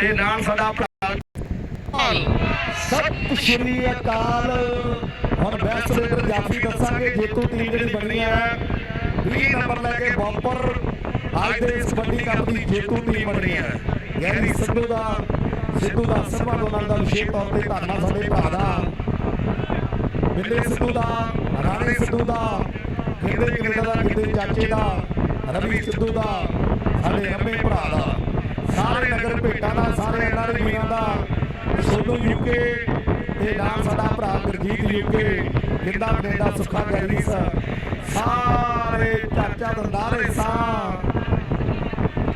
ਤੇ ਨਾਲ ਸਾਡਾ ਭਰਾ ਸਤਿ ਸ਼੍ਰੀ ਅਕਾਲ। ਹੁਣ ਬੈਸਟ ਰੇਡਰ ਜਾਫੀ ਦੱਸਾਂਗੇ ਜੇਤੂ ਟੀਮ ਜਿਹੜੀ ਬਣੀ ਹੈ 20 ਨੰਬਰ ਲੈ ਕੇ ਬੰਪਰ। ਅੱਜ ਦੇ ਇਸ ਕਬੱਡੀ ਕੱਪ ਦੀ ਜੇਤੂ ਟੀਮ ਬਣੀ ਹੈ ਯਾਨੀ ਸਿੱਧੂ ਦਾ ਸਿੱਧੂ ਦਾ ਸਨਮਾਨ ਉਹਨਾਂ ਦਾ ਵਿਸ਼ੇਸ਼ ਤੌਰ ਤੇ ਧੰਨਵਾਦ ਸਾਡੇ ਭਰਾ ਦਾ। ਬਿੱਲੇ ਸਿੱਧੂ ਦਾ ਰਾਣੇ ਸਿੱਧੂ ਦਾ ਗਿੰਦੇ ਕੈਨੇਡਾ ਦਾ ਗਿੰਦੇ ਚਾਚੇ ਦਾ ਰਵੀ ਸਿੱਧੂ ਦਾ ਸਾਡੇ ਅੰਮੇ ਭਰਾ ਦਾ। ਸਾਰੇ ਨਗਰ ਭੇਟਾਂ ਦਾ, ਸਾਰੇ ਇਹਨਾਂ ਦੇ ਵੀਰਾਂ ਦਾ। ਸੋਨੂ ਯੂਕੇ ਤੇ ਨਾਲ ਸਾਡਾ ਭਰਾ ਗੁਰਜੀਤ ਯੂਕੇ ਗਿੰਦਾ ਕੈਨੇਡਾ ਸੁੱਖਾ ਗੈਰੀਸ ਸਾਰੇ। ਚਾਚਾ ਦੰਦਾਰੇ ਸਾ।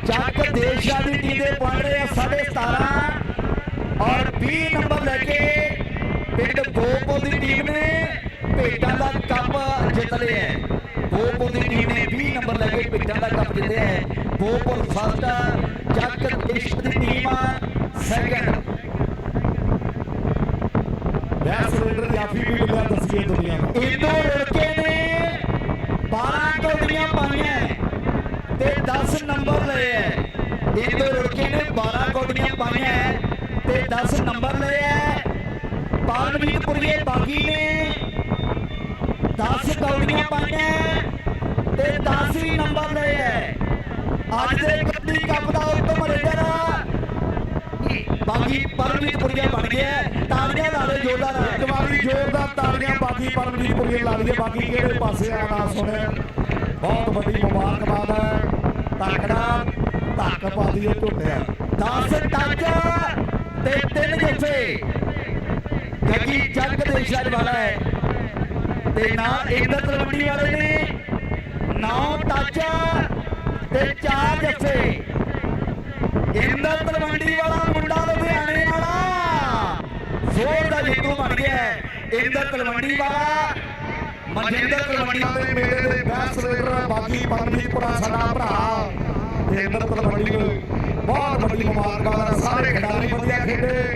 ਚੱਕ ਦੇਸ਼ਾਂ ਦੀ ਟੀਮ ਦੇ ਬਣ ਰਹੇ ਆ 17.5 ਔਰ 20 ਨੰਬਰ ਲੈ ਕੇ ਪਿੰਡ ਬੋਪੋ ਦੀ ਟੀਮ ਨੇ ਭੇਟਾਂ ਦਾ ਕੱਪ ਜਿੱਤ ਲਿਆ ਹੈ। ਬੋਪੋ ਦੀ ਟੀਮ ਨੇ 20 ਨੰਬਰ ਲੈ ਕੇ ਭੇਟਾਂ ਦਾ ਕੱਪ ਜਿੱਤਿਆ ਹੈ। ਬੋਪੋ ਫਸਟ ਚੱਕ ਦੇਸ਼ ਦੀ ਟੀਮ ਸੈਕੰਡ ਬੈਸ ਰੇਡਰ ਜਾਫੀ ਵੀ ਮਿਲਿਆ ਦੱਸੀਏ ਦੁਨੀਆ ਨੂੰ। ਇੰਦੋ ਰੁੜਕੇ ਨੇ 12 ਕੌਡੀਆਂ ਪਾਈਆਂ ਤੇ 10 ਨੰਬਰ ਲਏ ਐ ਇੰਦੋ ਰੁੜਕੇ ਨੇ 12 ਕੌਡੀਆਂ ਪਾਈਆਂ ਤੇ 10 ਨੰਬਰ ਲਏ ਐ ਪਾਲਮੀਤ ਪੁਰੀਏ ਬਾਗੀ ਨੇ 10 ਕੌਡੀਆਂ ਪਾਈਆਂ ਤੇ 10 ਹੀ ਨੰਬਰ ਲਏ ਐ ਅੱਜ ਦੇ ਕਬੱਡੀ ਕੱਪ ਦਾ ਬਾਗੀ ਪਰਮਜੀਤ ਪੁਰੀਆ ਬਣ ਗਿਆ। ਤਾਲੀਆਂ ਲਾ ਦੇ ਜ਼ੋਰਦਾਰ। ਜਵਾਨੀ ਜ਼ੋਰਦਾਰ ਤਾਲੀਆਂ ਬਾਗੀ ਪਰਮਜੀਤ ਪੁਰੀਆ ਲਾ ਲਈਏ। ਬਾਕੀ ਕਿਹੜੇ ਪਾਸੇ ਆ? ਨਾ ਸੁਣੇ ਬਹੁਤ ਵੱਡੀ ਮੁਬਾਰਕਬਾਦ ਹੈ। ਤਕੜਾ ਧੱਕ ਪਾ ਦਈਏ ਝੁੱਟਿਆ। 10 ਟੱਚ ਤੇ ਤਿੰਨ ਜੱਫੇ ਗੱਗੀ ਜੱਗ ਦੇ ਸ਼ਹਿਰ ਵਾਲਾ ਹੈ। ਤੇ ਨਾਲ ਇੰਦਰ ਤਲਵੰਡੀ ਵਾਲੇ ਨੇ 9 ਟੱਚ ਤੇ 4 ਜੱਫੇ ਇੰਦਰ ਤਲਵੰਡੀ ਵਾਲਾ ਜ਼ੋਰ ਦਾ ਜੇਤੂ ਬਣ ਗਿਆ ਹੈ। ਇੰਦਰ ਤਲਵੰਡੀ ਵਾਲਾ ਮਨਜਿੰਦਰ ਤਲਵੰਡੀ ਦੇ ਮੇਲੇ ਦੇ ਬੈਸ ਰੇਡਰ ਬਾਗੀ ਪਰਮਜੀਤਪੁਰਾ ਸਾਡਾ ਭਰਾ ਇੰਦਰ ਤਲਵੰਡੀ ਨੂੰ ਬਹੁਤ ਵੱਡੀ ਮੁਬਾਰਕਬਾਦ ਸਾਰੇ ਖਿਡਾਰੀ ਵਧੀਆ ਖੇਡੇ